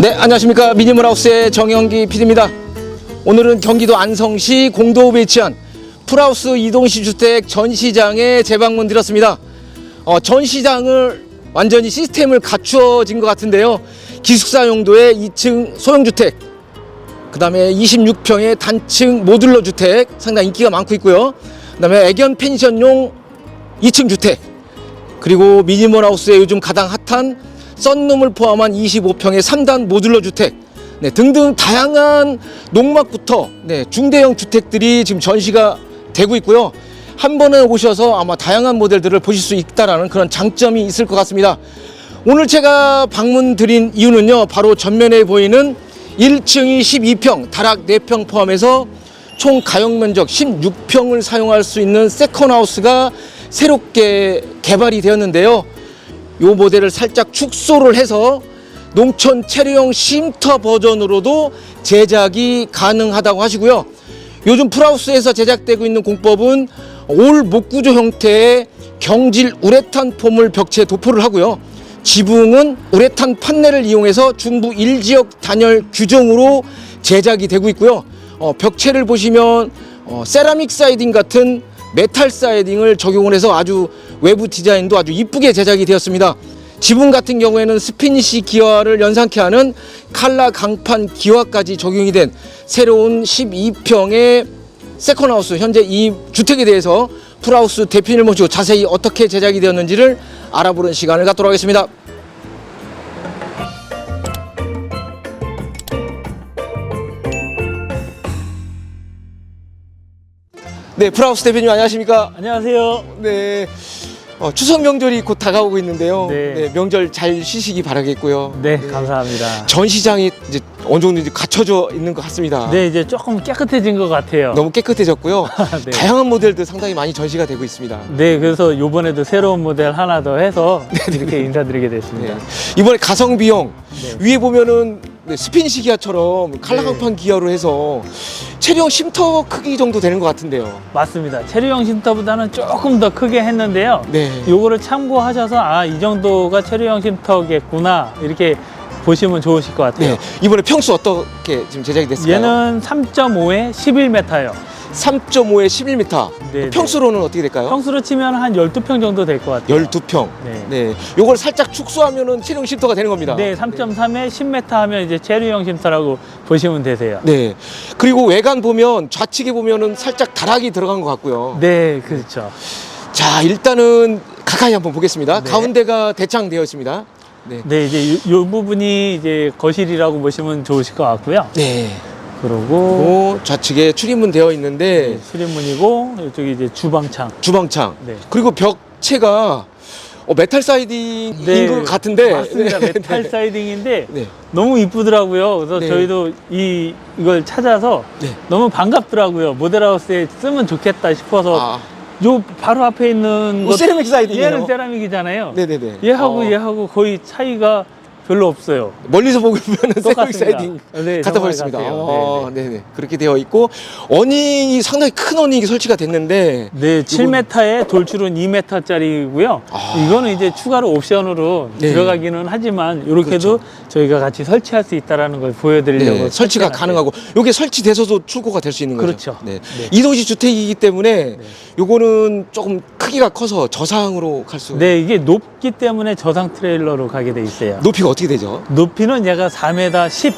네, 안녕하십니까. 미니멀하우스의 정영기 PD입니다. 오늘은 경기도 안성시 공도읍에 위치한 풀하우스 이동식 주택 전시장에 재방문 드렸습니다. 어, 전시장을 완전히 시스템을 갖추어진 것 같은데요. 기숙사 용도의 2층 소형주택, 그 다음에 26평의 단층 모듈러 주택 상당히 인기가 많고 있고요. 그 다음에 애견 펜션용 2층 주택, 그리고 미니멀 하우스의 요즘 가장 핫한 썬룸을 포함한 25평의 3단 모듈러 주택 네, 등등 다양한 농막부터 네, 중대형 주택들이 지금 전시가 되고 있고요. 한 번에 오셔서 아마 다양한 모델들을 보실 수 있다라는 그런 장점이 있을 것 같습니다. 오늘 제가 방문 드린 이유는요. 바로 전면에 보이는 1층이 12평, 다락 4평 포함해서 총 가용 면적 16평을 사용할 수 있는 세컨 하우스가 새롭게 개발이 되었는데요. 요 모델을 살짝 축소를 해서 농촌 체류용 쉼터 버전으로도 제작이 가능하다고 하시고요. 요즘 풀하우스에서 제작되고 있는 공법은 올 목구조 형태의 경질 우레탄 폼을 벽체에 도포를 하고요. 지붕은 우레탄 판넬을 이용해서 중부 1지역 단열 규정으로 제작이 되고 있고요. 어, 벽체를 보시면 어, 세라믹 사이딩 같은 메탈 사이딩을 적용을 해서 아주 외부 디자인도 아주 이쁘게 제작이 되었습니다. 지붕 같은 경우에는 스피니시 기와를 연상케 하는 칼라 강판 기와까지 적용이 된 새로운 12평의 세컨하우스 현재 이 주택에 대해서 풀하우스 대표님을 모시고 자세히 어떻게 제작이 되었는지를 알아보는 시간을 갖도록 하겠습니다. 네, 풀하우스 대표님 안녕하십니까? 안녕하세요. 네. 어, 추석 명절이 곧 다가오고 있는데요. 네. 명절 잘 쉬시기 바라겠고요. 네, 감사합니다. 전시장이 이제 어느 정도 이제 갖춰져 있는 것 같습니다. 네, 이제 조금 깨끗해진 것 같아요. 너무 깨끗해졌고요. 네. 다양한 모델들 상당히 많이 전시가 되고 있습니다. 네, 그래서 요번에도 새로운 모델 하나 더 해서 이렇게 인사드리게 됐습니다. 네. 이번에 가성 비용 네. 위에 보면은 네, 스피니시 기아처럼 칼라강판 기아로 해서 체형 쉼터 크기 정도 되는 것 같은데요. 맞습니다. 체류형 쉼터보다는 조금 더 크게 했는데요. 네. 요거를 참고하셔서 아, 이 정도가 체류형 쉼터겠구나. 이렇게 보시면 좋으실 것 같아요. 네. 이번에 평수 어떻게 지금 제작이 됐을까요? 얘는 3.5에 11m예요. 3.5에 11m. 네, 네. 평수로는 어떻게 될까요? 평수로 치면 한 12평 정도 될 것 같아요. 12평. 네. 네. 요걸 살짝 축소하면은 체형 쉼터가 되는 겁니다. 네, 3.3에 10m 하면 이제 체류형 쉼터라고 보시면 되세요. 네. 그리고 외관 보면 좌측에 보면은 살짝 다락이 들어간 것 같고요. 네, 그렇죠. 자, 일단은 가까이 한번 보겠습니다. 네. 가운데가 대창되어 있습니다. 네. 네, 이제 요, 요 부분이 이제 거실이라고 보시면 좋으실 것 같고요. 네. 그리고 그리고 좌측에 출입문 되어 있는데 네, 수림문이고 이쪽이 이제 주방창. 주방창. 네. 그리고 벽체가 어, 메탈 사이딩인 것 같은데. 네. 맞습니다. 네. 메탈 네. 사이딩인데 네. 너무 이쁘더라고요. 그래서 네. 저희도 이 이걸 찾아서 네. 너무 반갑더라고요. 모델하우스에 쓰면 좋겠다 싶어서 아, 요 바로 앞에 있는 어, 세라믹 사이딩이에요? 얘는 세라믹이잖아요. 네네네. 얘하고 어, 얘하고 거의 차이가 별로 없어요. 멀리서 보면 똑같습니다. 사이딩 네, 같아 정말 보였습니다. 같아요. 어, 네네. 그렇게 되어 있고 어닝이 상당히 큰 어닝이 설치가 됐는데 네, 7m에 돌출은 2m짜리고요. 아. 이거는 이제 추가로 옵션으로 네. 들어가기는 하지만 이렇게도 그렇죠. 저희가 같이 설치할 수 있다라는 걸 보여드리려고 네, 설치가 설치해놨어요. 가능하고 요게 설치돼서도 출고가 될 수 있는 거죠. 그렇죠. 네. 네. 이도시 주택이기 때문에 요거는 조금 크기가 커서 저상으로 갈 수. 네, 이게 높기 때문에 저상 트레일러로 가게 돼 있어요. 높이가 어떻게 되죠? 높이는 얘가 4m 10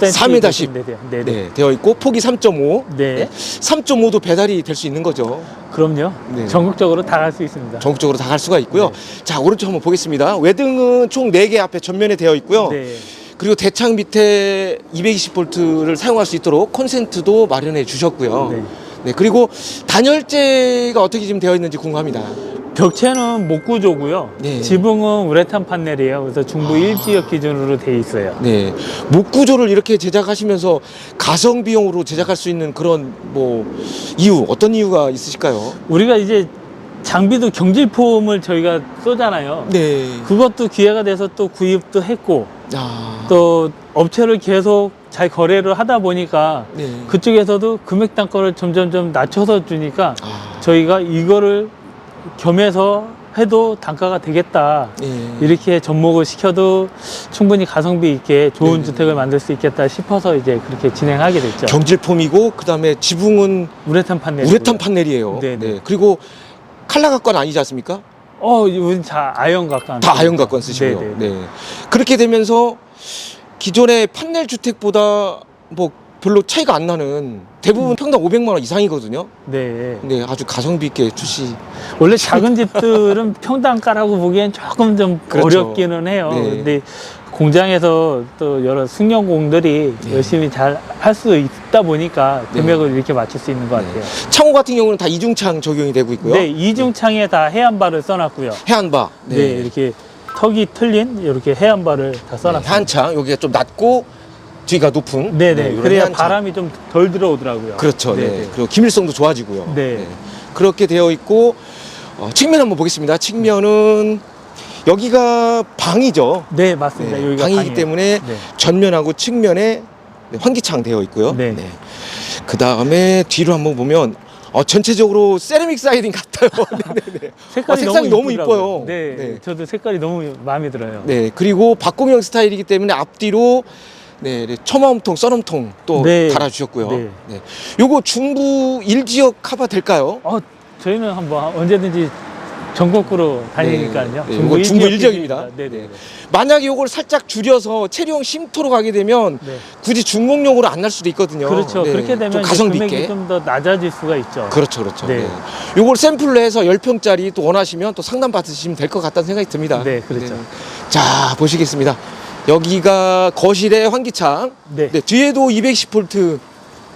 4m 10. 네, 네, 네. 네, 되어 있고 폭이 3.5. 네. 3.5도 배달이 될 수 있는 거죠. 그럼요. 네. 전국적으로 다 갈 수 있습니다. 전국적으로 다 갈 수가 있고요. 네. 자, 오른쪽 한번 보겠습니다. 외등은 총 4개 앞에 전면에 되어 있고요. 네. 그리고 대창 밑에 220볼트를 사용할 수 있도록 콘센트도 마련해 주셨고요. 네. 네, 그리고 단열재가 어떻게 지금 되어 있는지 궁금합니다. 벽체는 목구조고요. 네. 지붕은 우레탄 판넬이에요. 그래서 중부 아. 일 1지역 기준으로 돼 있어요. 네, 목 구조를 이렇게 제작하시면서 가성 비용으로 제작할 수 있는 그런 뭐 이유 어떤 이유가 있으실까요? 우리가 이제 장비도 경질폼을 저희가 쏘잖아요. 네, 그것도 기회가 돼서 또 구입도 했고 아, 또 업체를 계속 잘 거래를 하다 보니까 네, 그쪽에서도 금액 단가를 점점 좀 낮춰서 주니까 아, 저희가 이거를 겸해서 해도 단가가 되겠다. 예. 이렇게 접목을 시켜도 충분히 가성비 있게 좋은 네네네. 주택을 만들 수 있겠다 싶어서 이제 그렇게 진행하게 됐죠. 경질폼이고 그다음에 지붕은 우레탄 판넬. 우레탄 판넬이에요. 네 네. 네. 그리고 칼라 각관 아니지 않습니까? 어, 이분 다 아연 각관. 다 아연 각관 쓰시고요. 네 네. 네. 그렇게 되면서 기존의 판넬 주택보다 뭐 별로 차이가 안 나는 대부분 평당 500만 원 이상이거든요. 네. 근데 아주 가성비 있게 출시. 원래 작은 집들은 평당가라고 보기엔 조금 좀 그렇죠. 어렵기는 해요. 네. 근데 공장에서 또 여러 승용공들이 네. 열심히 잘 할 수 있다 보니까 네. 금액을 이렇게 맞출 수 있는 것 네. 같아요. 창호 같은 경우는 다 이중창 적용이 되고 있고요. 네, 이중창에 다 해안바를 써놨고요. 해안바. 네. 이렇게 턱이 틀린 이렇게 해안바를 다 네, 써놨어요. 해안창 여기가 좀 낮고 뒤가 높은. 네네. 이런 그래야 해안창. 바람이 좀 덜 들어오더라고요. 그렇죠. 네. 네네. 그리고 기밀성도 좋아지고요. 네. 그렇게 되어 있고 어, 측면 한번 보겠습니다. 측면은 여기가 방이죠. 네, 맞습니다. 네, 여기가 방이기 방이에요. 때문에 네. 전면하고 측면에 네, 환기창 되어 있고요. 네. 그 다음에 뒤로 한번 보면 어, 전체적으로 세라믹 사이딩 같아요. 네네네. 색깔이, 어, 색상이 너무. 이뻐요. 네, 네. 저도 색깔이 너무 마음에 들어요. 네, 그리고 박공형 스타일이기 때문에 앞뒤로 네, 네, 처마음통, 썰음통 또 네. 달아주셨고요. 네. 네. 요거 중부 일 지역 커버 될까요? 어, 저희는 한번 언제든지 전국구로 다니니까요. 네, 이거 중부 일지역 일지역입니다. 네, 네. 네. 만약에 요걸 살짝 줄여서 체리형 쉼터로 가게 되면 네. 굳이 중공용으로 안 날 수도 있거든요. 그렇죠. 네, 그렇게 되면 좀 이제 가성비 금액이 있게. 좀 더 낮아질 수가 있죠. 그렇죠, 그렇죠. 네. 네. 요걸 샘플로 해서 10평짜리 또 원하시면 또 상담 받으시면 될 것 같다는 생각이 듭니다. 네, 그렇죠. 자, 보시겠습니다. 여기가 거실의 환기창. 네. 네, 뒤에도 210V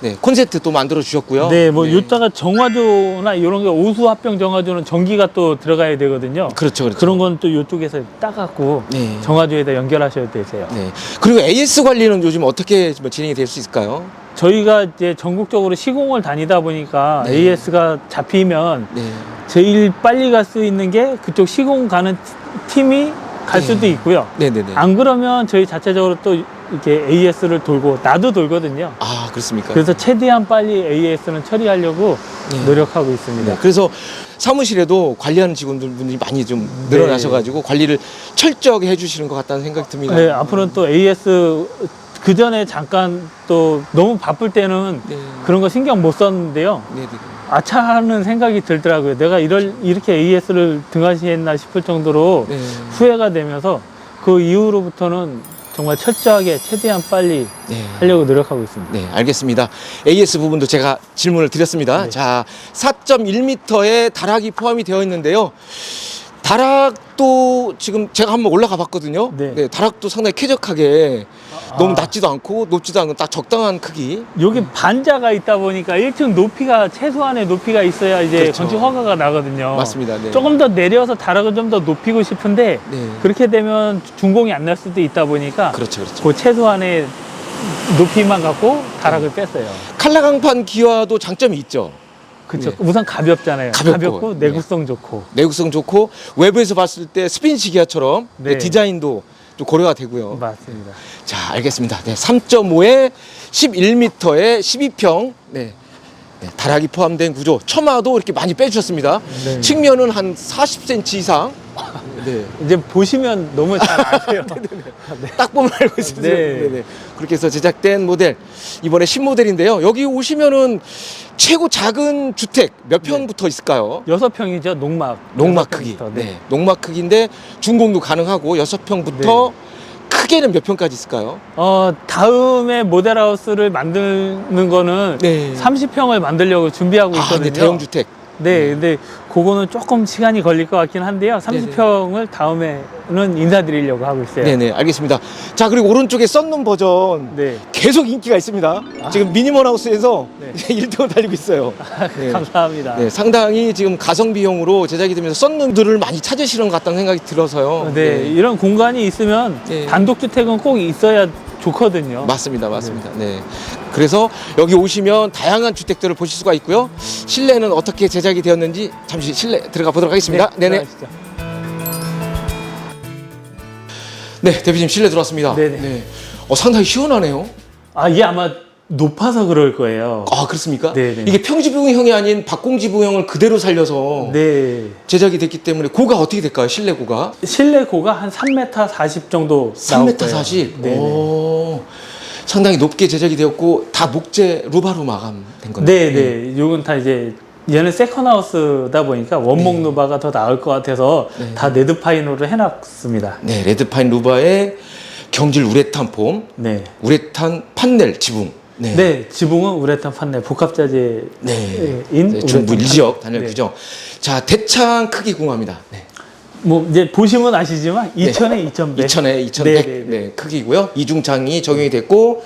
네, 콘센트 또 만들어 주셨고요. 네, 뭐 이따가 정화조나 이런 게 오수 합병 정화조는 전기가 또 들어가야 되거든요. 그렇죠, 그렇죠. 그런 건 또 이쪽에서 따갖고 네. 정화조에다 연결하셔야 되세요. 네. 그리고 AS 관리는 요즘 어떻게 좀 진행이 될 수 있을까요? 저희가 이제 전국적으로 시공을 다니다 보니까 네. AS가 잡히면 네. 제일 빨리 갈 수 있는 게 그쪽 시공 가는 티- 팀이 갈 네. 수도 있고요. 네, 네, 네. 안 그러면 저희 자체적으로 또 이렇게 AS를 돌고 나도 돌거든요. 아, 그렇습니까? 그래서 최대한 빨리 AS는 처리하려고 네. 노력하고 있습니다. 네, 그래서 사무실에도 관리하는 직원들 분들이 많이 좀 네. 늘어나셔가지고 관리를 철저하게 해주시는 것 같다는 생각이 듭니다. 네, 앞으로는 또 AS 그 전에 잠깐 또 너무 바쁠 때는 네. 그런 거 신경 못 썼는데요. 네, 네. 아차 하는 생각이 들더라고요. 내가 이럴 이렇게 AS를 등한시했나 싶을 정도로 네. 후회가 되면서 그 이후로부터는 정말 철저하게 최대한 빨리 네. 하려고 노력하고 있습니다. 네, 알겠습니다. AS 부분도 제가 질문을 드렸습니다. 네. 자, 4.1m의 다락이 포함이 되어 있는데요. 다락도 지금 제가 한번 올라가 봤거든요. 네. 다락도 상당히 쾌적하게 너무 아. 낮지도 않고 높지도 않고 딱 적당한 크기. 여기 반자가 있다 보니까 1층 높이가 최소한의 높이가 있어야 이제 그렇죠. 건축 허가가 나거든요. 맞습니다. 네. 조금 더 내려서 다락을 좀 더 높이고 싶은데 네. 그렇게 되면 준공이 안 날 수도 있다 보니까 그렇죠, 그렇죠. 그 최소한의 높이만 갖고 다락을 뺐어요. 칼라 강판 기와도 장점이 있죠. 그렇죠. 네. 우선 가볍잖아요. 가볍고, 가볍고, 네. 내구성 좋고. 내구성 좋고 외부에서 봤을 때 스피니치 기아처럼 네. 네, 디자인도 좀 고려가 되고요. 맞습니다. 자, 알겠습니다. 네, 3.5에 11m에 12평. 네. 네, 다락이 포함된 구조. 처마도 이렇게 많이 빼주셨습니다. 네. 측면은 한 40cm 이상. 네. 이제 보시면 너무 잘 아세요. 딱 보면 알고 있어요. 네. 네. 네. 그렇게 해서 제작된 모델. 이번에 신모델인데요. 여기 오시면은 최고 작은 주택 몇 평부터 있을까요? 여섯 평이죠, 농막. 농막 여섯 크기. 평부터. 네. 농막 크기인데 중공도 가능하고 6평부터 크게는 몇 평까지 있을까요? 어, 다음에 모델하우스를 만드는 거는 네. 30평을 만들려고 준비하고 아, 있거든요. 네, 대형 주택. 네, 근데 그거는 조금 시간이 걸릴 것 같긴 한데요. 네네. 30평을 다음에 는 인사드리려고 하고 있어요. 네네 알겠습니다. 자 그리고 오른쪽에 썬룸 버전 네. 계속 인기가 있습니다. 지금 미니멀 하우스에서 네. 1등을 달리고 있어요. 네. 감사합니다. 네, 상당히 지금 가성비용으로 제작이 되면서 썬룸들을 많이 찾으시는 것 같다는 생각이 들어서요. 네, 이런 공간이 있으면 네. 단독주택은 꼭 있어야 좋거든요. 맞습니다, 맞습니다. 네. 그래서 여기 오시면 다양한 주택들을 보실 수가 있고요. 실내는 어떻게 제작이 되었는지 잠시 실내 들어가 보도록 하겠습니다. 네, 네. 들어가시죠. 네, 대표님 실내 들어왔습니다. 네네. 어, 상당히 시원하네요. 아, 이게 아마 높아서 그럴 거예요. 아 그렇습니까? 네네. 이게 평지부형이 아닌 박공지부형을 그대로 살려서 네. 제작이 됐기 때문에 고가 어떻게 될까요? 실내 고가? 실내 고가 한 3m 40 정도 나올 3m 거예요. 40. 네네. 오, 상당히 높게 제작이 되었고 다 목재 루바로 마감된 건데. 네네. 요건 다 이제 얘는 세컨하우스다 보니까 원목 네. 누바가 더 나을 것 같아서 다 네드파인으로 해놨습니다. 네, 레드파인 루바에 경질 우레탄 폼, 네. 우레탄 판넬 지붕. 네. 네. 지붕은 우레탄 판넬 복합자재인 네. 중부 판넬. 일지역 단열 네. 규정. 자, 대창 크기 궁합니다. 네. 뭐 이제 보시면 아시지만 2000에 2100. 2000에 2100 네, 네, 네, 크기고요. 이중창이 적용이 됐고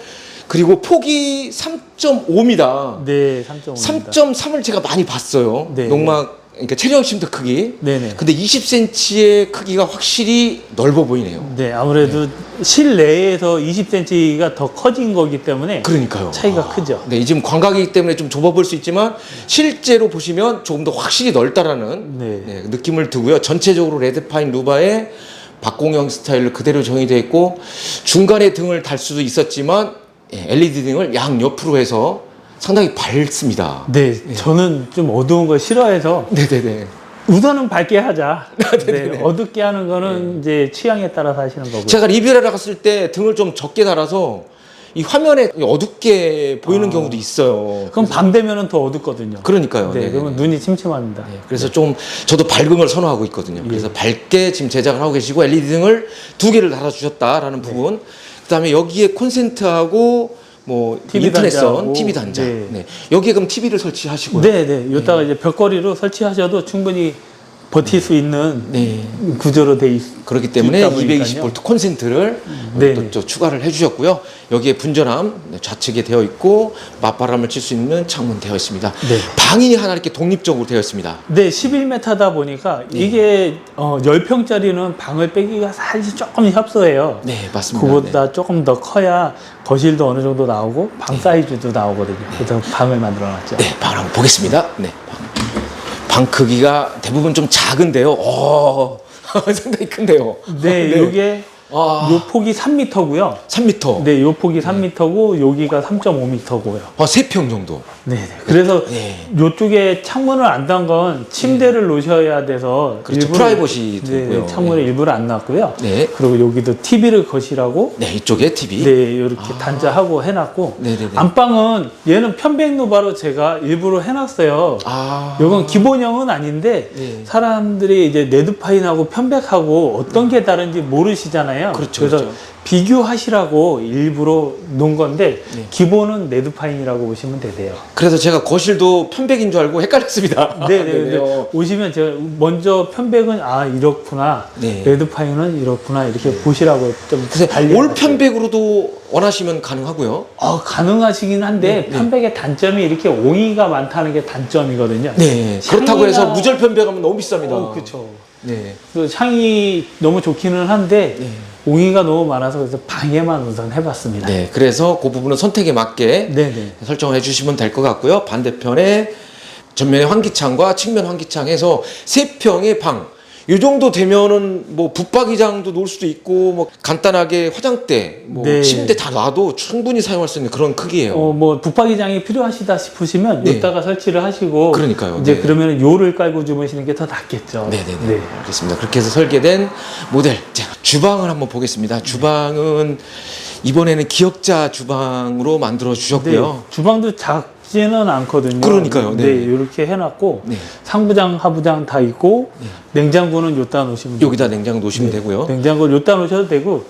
그리고 폭이 3.5입니다. 네, 3.5. 3.3을 제가 많이 봤어요. 네. 농막 그러니까 체리형 쉼터 크기. 네네. 근데 20cm의 크기가 확실히 넓어 보이네요. 네, 아무래도 실내에서 20cm가 더 커진 거기 때문에 그러니까요. 차이가 크죠. 네, 이 지금 광각이기 때문에 좀 좁아 보일 수 있지만 실제로 보시면 조금 더 확실히 넓다라는 네. 네, 느낌을 두고요. 전체적으로 레드파인 루바에 박공형 스타일로 그대로 정의되어 있고 중간에 등을 달 수도 있었지만 예, LED 등을 양 옆으로 해서 상당히 밝습니다. 네, 저는 좀 어두운 거 싫어해서 네네네. 우선은 밝게 하자. 네, 어둡게 하는 거는 이제 취향에 따라서 하시는 거고요. 제가 리뷰를 하러 갔을 때 등을 좀 적게 달아서 이 화면에 어둡게 보이는 경우도 있어요. 그럼 밤 되면은 더 어둡거든요. 그러니까요. 네, 네네네. 그러면 눈이 침침합니다. 네, 그래서 좀 저도 밝은 걸 선호하고 있거든요. 그래서 예. 밝게 지금 제작을 하고 계시고 LED 등을 두 개를 달아주셨다라는 네. 부분. 그다음에 여기에 콘센트하고 뭐 TV 인터넷선 단자하고, TV 단자. 네. 네. 여기에 그럼 TV를 설치하시고요. 네, 네. 여기다가 이제 벽걸이로 설치하셔도 충분히 버틸 수 있는 네. 구조로 돼 있. 그렇기 때문에 있다 보니까요. 220V 콘센트를 네, 또, 네. 또 추가를 해주셨고요. 여기에 분전함 네, 좌측에 되어 있고 맞바람을 칠 수 있는 창문 되어 있습니다. 네. 방이 하나 이렇게 독립적으로 되어 있습니다. 네, 11m다 보니까 네. 이게 어, 10평짜리는 방을 빼기가 사실 조금 협소해요. 네, 맞습니다. 그보다 조금 더 커야 거실도 어느 정도 나오고 방 사이즈도 나오거든요. 그래서 방을 만들어 놨죠. 네, 방 한번 보겠습니다. 네, 방. 방 크기가 대부분 좀 작은데요. 오, 상당히 큰데요. 네, 요게 아. 요 폭이 3m고요. 3m. 네, 요 폭이 3m고 여기가 3.5m고요. 아, 3평 정도. 네, 네. 그래서 네. 요쪽에 창문을 안 단 건 침대를 놓으셔야 돼서 그렇죠. 프라이버시 네, 되고요. 창문을 일부러 안 놨고요. 네. 그리고 여기도 TV를 거실하고 네, 이쪽에 TV. 네, 이렇게 단자하고 해놨고 네네네. 안방은 얘는 편백노바로 제가 일부러 해놨어요. 아. 이건 기본형은 아닌데 네. 사람들이 이제 네드파인하고 편백하고 어떤 게 다른지 모르시잖아요. 그렇죠, 래서 그렇죠. 비교하시라고 일부러 놓은 건데 네. 기본은 네드파인이라고 보시면 되세요. 그래서 제가 거실도 편백인 줄 알고 헷갈렸습니다. 네, 네, 네네요. 네. 오시면 제가 먼저 편백은 아 이렇구나, 네. 레드파인은 이렇구나 이렇게 보시라고 좀 그래서 올 편백으로도 원하시면 가능하고요. 어, 가능하시긴 한데 네, 네. 편백의 단점이 이렇게 옹이가 많다는 게 단점이거든요. 네. 그렇다고 해서 무절 편백하면 너무 비쌉니다. 어, 그렇죠. 네. 그래서 향이 너무 좋기는 한데 네. 옹이가 너무 많아서 그래서 방에만 우선 해봤습니다. 네. 그래서 그 부분은 선택에 맞게 네, 네. 설정을 해주시면 될 것 같고요. 반대편에 전면에 환기창과 측면 환기창 해서 세 평의 방. 이 정도 되면은 뭐 붙박이장도 놓을 수도 있고 뭐 간단하게 화장대, 뭐 네. 침대 다 놔도 충분히 사용할 수 있는 그런 크기예요. 어, 뭐 붙박이장이 필요하시다 싶으시면 네. 여기다가 설치를 하시고 그러니까요. 이제 네. 그러면 요를 깔고 주무시는 게 더 낫겠죠. 네네네. 네. 알겠습니다. 그렇게 해서 설계된 모델. 자, 주방을 한번 보겠습니다. 주방은 이번에는 기역자 주방으로 만들어 주셨고요. 네, 주방도 작 지는 않거든요. 그러니까요. 네. 이렇게 해놨고 네. 상부장, 하부장 다 있고 냉장고는 요따 놓으시면 돼요. 여기다 냉장 놓으시면 되고요. 냉장고를 요따 놓으셔도 되고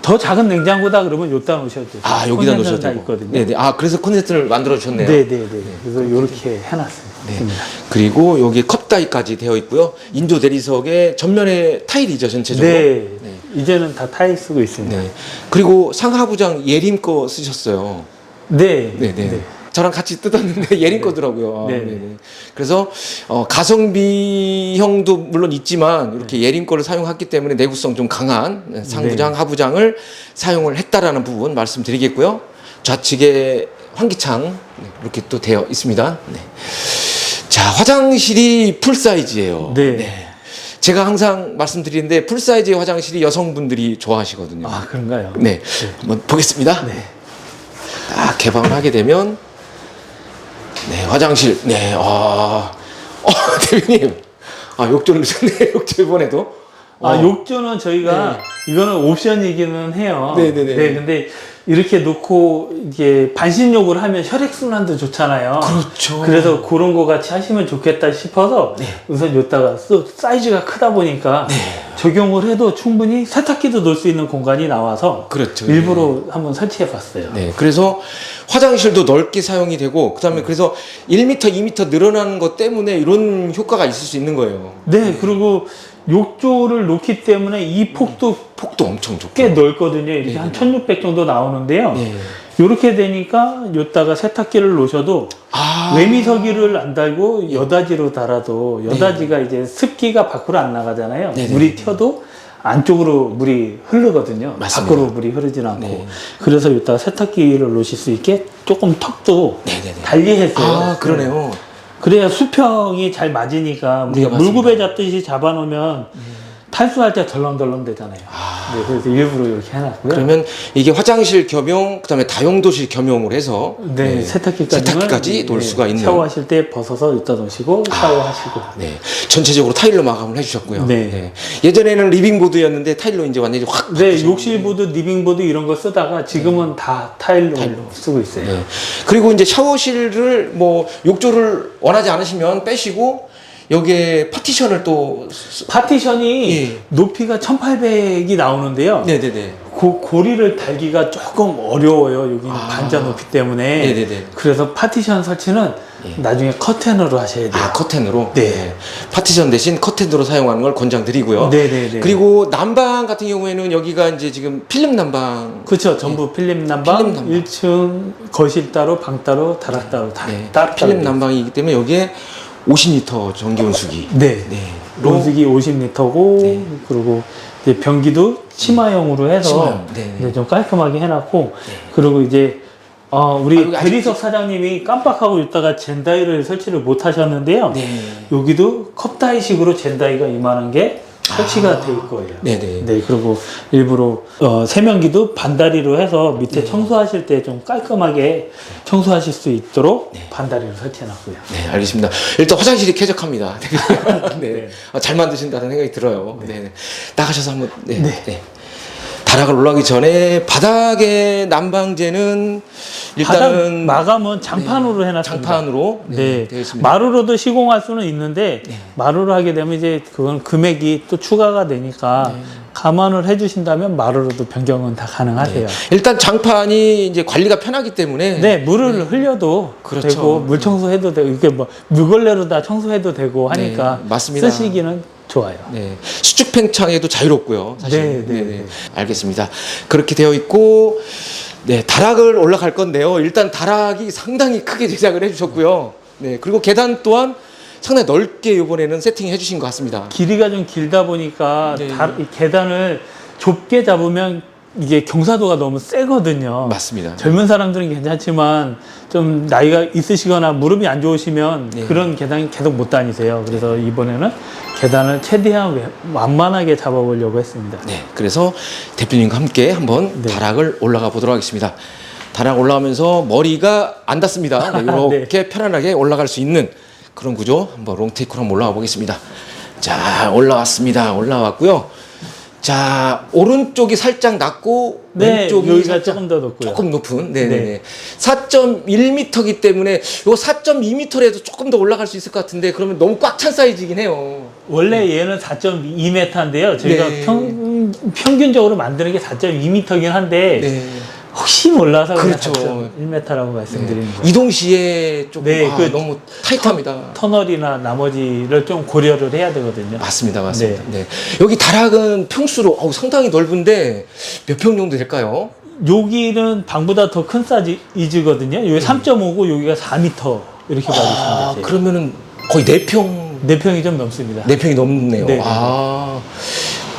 더 작은 냉장고다 그러면 요따 놓으셔도 돼요. 아, 여기다 놓으셔도 다 되고. 있거든요. 네네. 아, 그래서 콘센트를 만들어 주셨네요. 네, 네, 네. 그래서 이렇게 해놨습니다. 네. 그리고 여기 컵다이까지 되어 있고요. 인조 대리석에 전면에 타일이죠, 전체적으로. 네. 네. 이제는 다 타일 쓰고 있습니다. 네. 그리고 상하부장 예림 거 쓰셨어요. 네. 네 네. 저랑 같이 뜯었는데 예린 거더라고요. 네. 네네. 그래서 어, 가성비형도 물론 있지만 이렇게 네. 예린 거를 사용했기 때문에 내구성 좀 강한 상부장, 하부장을 사용을 했다라는 부분 말씀드리겠고요. 좌측에 환기창 네, 이렇게 또 되어 있습니다. 네. 자 화장실이 풀 사이즈예요. 네. 제가 항상 말씀드리는데 풀 사이즈의 화장실이 여성분들이 좋아하시거든요. 아, 그런가요? 네. 한번 보겠습니다. 네. 딱 개방을 하게 되면 네 화장실 네 아, 어, 대표님 아 욕조를 넣으셨네 욕조 이번에도 아, 어. 욕조는 저희가 이거는 옵션이기는 해요. 네네네. 네, 근데 이렇게 놓고 이게 반신욕을 하면 혈액순환도 좋잖아요. 그렇죠. 그래서 그런 거 같이 하시면 좋겠다 싶어서 네. 우선 또 사이즈가 크다 보니까 적용을 해도 충분히 세탁기도 놓을 수 있는 공간이 나와서 그렇죠. 일부러 한번 설치해 봤어요. 네, 그래서 화장실도 넓게 사용이 되고 그다음에 그래서 1m, 2m 늘어나는 것 때문에 이런 효과가 있을 수 있는 거예요. 네, 그리고 욕조를 놓기 때문에 이 폭도 폭도 엄청 좋고. 꽤 넓거든요. 이렇게 네, 한 네. 1600 정도 나오는데요. 네. 이렇게 되니까 여기다가 세탁기를 놓으셔도 아. 외미서기를 안 달고 여다지로 달아도 여다지가 이제 습기가 밖으로 안 나가잖아요. 네네. 물이 튀어도 안쪽으로 물이 흐르거든요. 맞습니다. 밖으로 물이 흐르진 않고. 네. 그래서 여기다가 세탁기를 놓으실 수 있게 조금 턱도 네네네. 달리 했어요. 아, 그러네요. 그래야 수평이 잘 맞으니까 네, 우리가 맞습니다. 물구배 잡듯이 잡아놓으면 탈수할 때 덜렁덜렁 되잖아요. 아. 네, 그래서 일부러 이렇게 해놨고요. 그러면 이게 화장실 겸용 그다음에 다용도실 겸용을 해서 네, 세탁기까지 세탁기까지 놓을 수가 있는 샤워하실 때 벗어서 이따 놓으시고 샤워하시고 네, 전체적으로 타일로 마감을 해주셨고요. 네. 예전에는 리빙보드였는데 타일로 이제 완전히 확. 네, 바꾸셨네요. 욕실 보드, 리빙 보드 이런 거 쓰다가 지금은 다 타일로, 쓰고 있어요. 네. 그리고 이제 샤워실을 뭐 욕조를 원하지 않으시면 빼시고 여기에 파티션을 또. 쓰- 파티션이 예. 높이가 1800이 나오는데요. 네네네. 고, 고리를 달기가 조금 어려워요. 여기는 아. 반자 높이 때문에. 네네네. 그래서 파티션 설치는 나중에 커튼으로 하셔야 돼요. 아 커튼으로. 네. 파티션 대신 커튼으로 사용하는 걸 권장드리고요. 네네네. 그리고 난방 같은 경우에는 여기가 이제 지금 필름 난방. 그렇죠. 전부 필름 난방, 필름 난방. 1층 거실 따로, 방 따로, 다락 따로 다 네. 필름 난방이기 때문에 여기에 50리터 전기 온수기. 네. 네. 론스기 50리터고 네. 그리고 이제 변기도 치마용으로 해서 치마용. 네, 네. 이제 좀 깔끔하게 해놨고 그리고 이제 어, 아, 우리 아직- 대리석 사장님이 깜빡하고 있다가 젠다이를 설치를 못 하셨는데요. 네. 여기도 컵다이식으로 젠다이가 이만한 게 설치가 될 거예요. 아. 네네. 네, 그리고 일부러 어, 세면기도 반다리로 해서 밑에 청소하실 때 좀 깔끔하게 청소하실 수 있도록 반다리로 설치해놨고요. 네, 알겠습니다. 일단 화장실이 쾌적합니다. 네. 네. 아, 잘 만드신다는 생각이 들어요. 네. 네. 나가셔서 한번, 네. 네. 네. 다락을 올라가기 전에 바닥에 난방재는 일단은 바닥 마감은 장판으로 해놨습니다. 장판으로 네, 네, 있습니다. 마루로도 시공할 수는 있는데 마루로 하게 되면 이제 그건 금액이 또 추가가 되니까 네. 감안을 해주신다면 마루로도 변경은 다 가능하세요. 일단 장판이 이제 관리가 편하기 때문에 네, 물을 흘려도 그렇죠. 되고 물 청소해도 되고 이게 뭐 물걸레로 다 청소해도 되고 하니까 네, 맞습니다. 쓰시기는 좋아요. 네. 수축 팽창에도 자유롭고요. 사실. 네, 네, 네. 알겠습니다. 그렇게 되어 있고 네, 다락을 올라갈 건데요. 일단 다락이 상당히 크게 제작을 해 주셨고요. 네. 그리고 계단 또한 상당히 넓게 이번에는 세팅해 주신 것 같습니다. 길이가 좀 길다 보니까 네. 다- 이 계단을 좁게 잡으면 이게 경사도가 너무 세거든요. 맞습니다. 젊은 사람들은 괜찮지만 좀 나이가 있으시거나 무릎이 안 좋으시면 네. 그런 계단 계속 못 다니세요. 그래서 이번에는 계단을 최대한 외- 완만하게 잡아보려고 했습니다. 네. 그래서 대표님과 함께 한번 네. 다락을 올라가 보도록 하겠습니다. 다락 올라가면서 머리가 안 닿습니다. 네, 이렇게 편안하게 올라갈 수 있는 그런 구조 한번 롱테이크로 한번 올라가 보겠습니다. 자, 올라왔습니다. 올라왔고요. 자, 오른쪽이 살짝 낮고 네, 왼쪽이 여기가 살짝 조금 더 높고요. 조금 높은. 네, 네, 네. 네. 4.1m이기 때문에 요 4.2m에도 조금 더 올라갈 수 있을 것 같은데 그러면 너무 꽉 찬 사이즈이긴 해요. 원래 얘는 4.2m인데요. 저희가 네. 평, 평균적으로 만드는 게 4.2m이긴 한데 네. 혹시 몰라서 그냥 그렇죠. 4.1m라고 말씀드리는 거예요. 이동 시에 조금 네, 아, 그 너무 타이트합니다. 터널이나 나머지를 좀 고려를 해야 되거든요. 맞습니다, 맞습니다. 네. 여기 다락은 평수로 어우, 상당히 넓은데 몇 평 정도 될까요? 여기는 방보다 더 큰 사이즈거든요. 여기 3.5고 여기가 4m 이렇게 아, 받으시면 되죠. 그러면은 거의 네 평, 네 평이 좀 넘습니다. 네 평이 넘네요. 네. 아,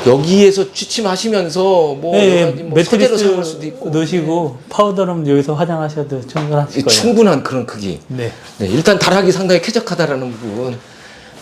여기에서 취침하시면서 뭐, 네, 여러 가지 뭐 서재로 사용할 매트리스 수도 있고 넣으시고 파우더룸 여기서 화장하셔도 네, 충분하실 거예요. 충분한 그런 크기. 네. 네, 일단 다락이 상당히 쾌적하다라는 부분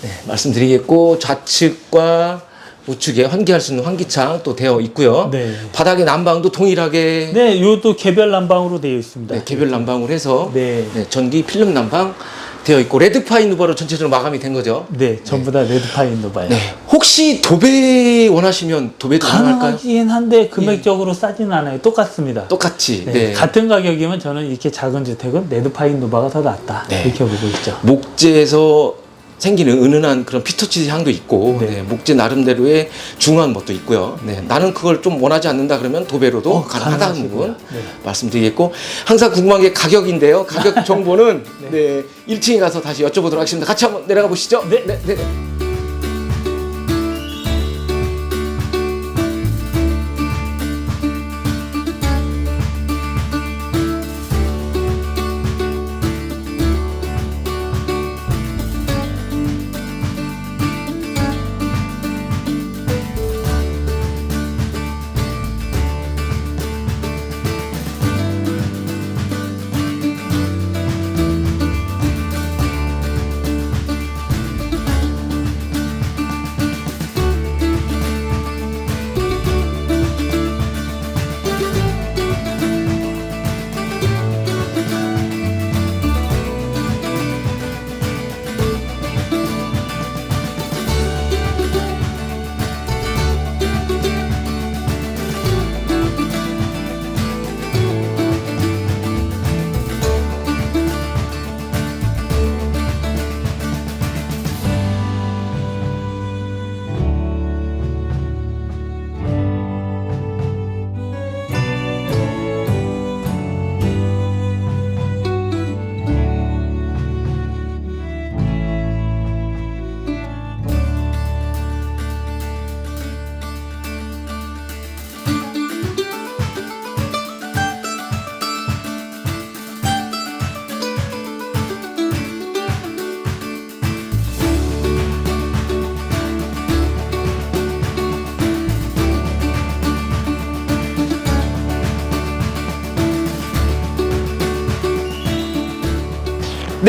네, 말씀드리겠고 좌측과 우측에 환기할 수 있는 환기창 또 되어 있고요. 네. 바닥의 난방도 동일하게 네, 이것도 개별 난방으로 되어 있습니다. 네, 개별 난방을 해서 네. 네, 전기 필름 난방 되어 있고 레드파인 누버로 전체적으로 마감이 된 거죠. 네, 전부 다 레드파인 노바예요. 네. 혹시 도배 원하시면 도배도 가능할까요? 가능하긴 한데 금액적으로 싸진 않아요. 똑같습니다. 똑같이. 네, 네. 같은 가격이면 저는 이렇게 작은 주택은 레드파인 노바가 더 낫다. 네. 이렇게 보고 있죠. 목재에서 생기는 은은한 그런 피터치드 향도 있고 네. 네, 목재 나름대로의 중요한 것도 있고요. 네, 나는 그걸 좀 원하지 않는다 그러면 도배로도 어, 가능하다는. 부분 네. 말씀드리겠고 항상 궁금한 게 가격인데요. 가격 정보는 네. 1층에 가서 다시 여쭤보도록 하겠습니다. 같이 한번 내려가 보시죠. 네. 네, 네.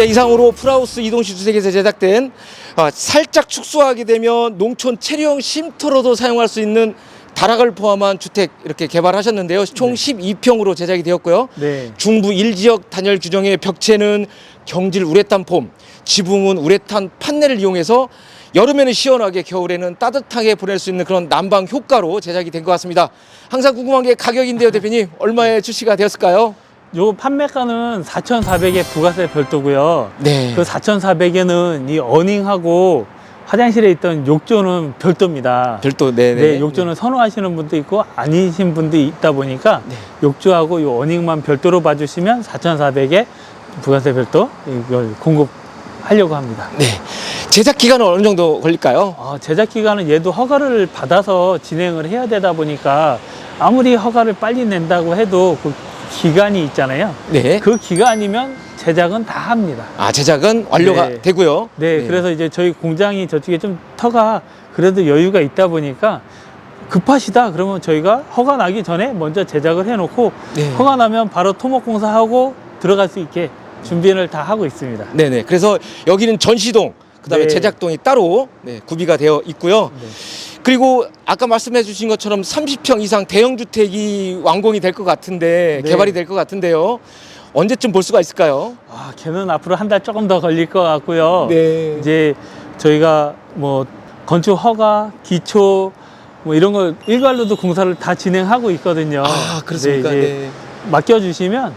네. 네, 이상으로 프라우스 이동식 주택에서 제작된 아, 살짝 축소하게 되면 농촌 체류형 쉼터로도 사용할 수 있는 다락을 포함한 주택 이렇게 개발하셨는데요. 총 12평으로 제작이 되었고요. 네. 중부 1지역 단열 규정의 벽체는 경질 우레탄 폼, 지붕은 우레탄 판넬을 이용해서 여름에는 시원하게 겨울에는 따뜻하게 보낼 수 있는 그런 난방 효과로 제작이 된 것 같습니다. 항상 궁금한 게 가격인데요, 대표님. 얼마에 출시가 되었을까요? 요 판매가는 4,400에 부가세 별도고요. 네. 그 4,400에는 이 어닝하고 화장실에 있던 욕조는 별도입니다. 별도 네, 네, 욕조는 선호하시는 분도 있고 아니신 분도 있다 보니까 네. 욕조하고 이 어닝만 별도로 봐주시면 4,400에 부가세 별도 이걸 공급하려고 합니다. 네. 제작 기간은 어느 정도 걸릴까요? 아, 제작 기간은 얘도 허가를 받아서 진행을 해야 되다 보니까 아무리 허가를 빨리 낸다고 해도 그 기간이 있잖아요. 네. 그 기간이면 제작은 다 합니다. 아, 제작은 완료가 네. 되고요. 네, 그래서 이제 저희 공장이 저쪽에 좀 터가 그래도 여유가 있다 보니까 급하시다 그러면 저희가 허가 나기 전에 먼저 제작을 해놓고 네. 허가 나면 바로 토목공사하고 들어갈 수 있게 준비를 다 하고 있습니다. 네네. 그래서 여기는 전시동, 그다음에 네. 제작동이 따로 네, 구비가 되어 있고요. 네. 그리고 아까 말씀해 주신 것처럼 30평 이상 대형 주택이 완공이 될 것 같은데 네. 개발이 될 것 같은데요. 언제쯤 볼 수가 있을까요? 아, 걔는 앞으로 한 달 조금 더 걸릴 것 같고요. 네. 이제 저희가 뭐 건축 허가, 기초 뭐 이런 걸 일괄로도 공사를 다 진행하고 있거든요. 아, 그렇습니까? 네, 네. 맡겨 주시면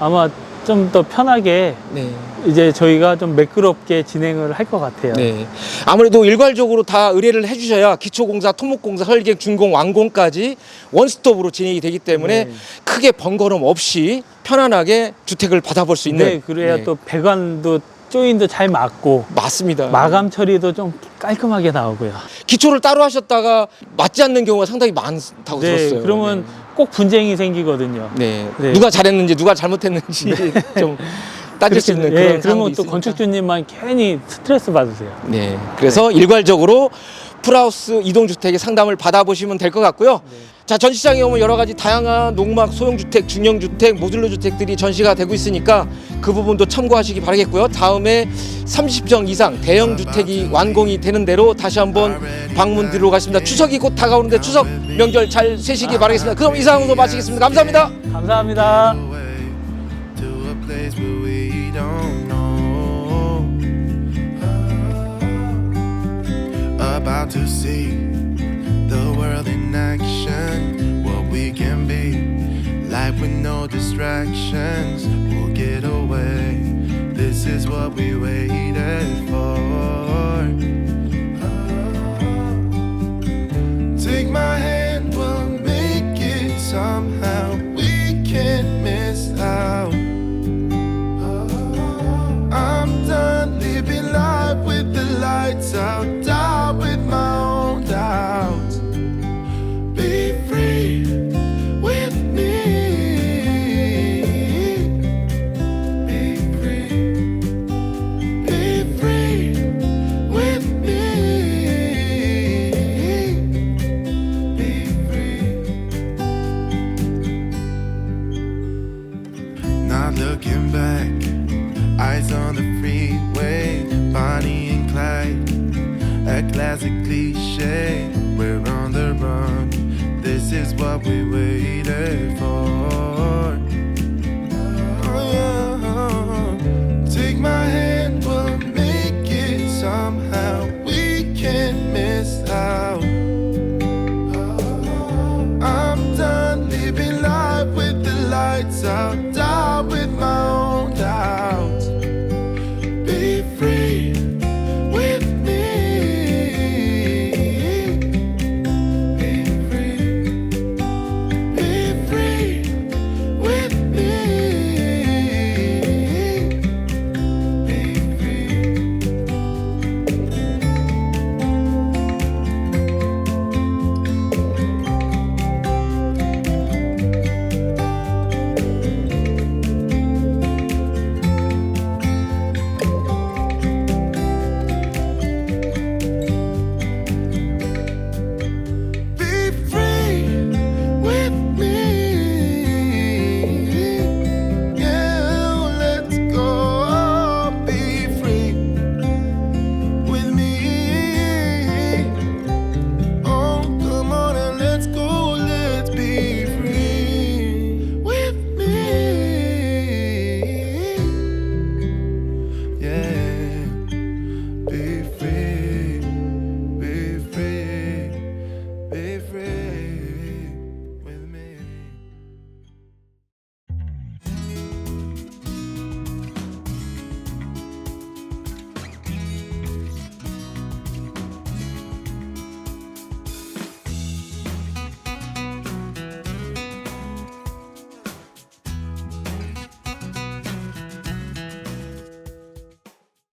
아마 좀 더 편하게 네. 이제 저희가 좀 매끄럽게 진행을 할 것 같아요. 네. 아무래도 일괄적으로 다 의뢰를 해주셔야 기초공사, 토목공사, 설계, 준공, 완공까지 원스톱으로 진행이 되기 때문에 네. 크게 번거로움 없이 편안하게 주택을 받아볼 수 있는. 네, 그래야 네. 또 배관도 조인도 잘 맞고 맞습니다. 마감 처리도 좀 깔끔하게 나오고요. 기초를 따로 하셨다가 맞지 않는 경우가 상당히 많다고 네, 들었어요. 그러면 꼭 분쟁이 생기거든요. 네. 네. 누가 잘했는지 누가 잘못했는지 좀 따질 수 있는 예, 그런 상황도 그러면 또 있으니까. 건축주님만 괜히 스트레스 받으세요. 네. 그래서 일괄적으로 프라우스 이동주택의 상담을 받아보시면 될 것 같고요. 자 전시장에 오면 여러 가지 다양한 농막 소형주택, 중형주택, 모듈러 주택들이 전시가 되고 있으니까 그 부분도 참고하시기 바라겠고요. 다음에 30평 이상 대형 주택이 완공이 되는 대로 다시 한번 방문 드리러 가겠습니다. 추석이 곧 다가오는데 추석 명절 잘 세시기 바라겠습니다. 그럼 이상으로 마치겠습니다. 감사합니다. 감사합니다. to a place where About to see the world in action, what we can be. Life with no distractions, we'll get away. This is what we waited for. Take my hand, we'll make it somehow. We can't miss out.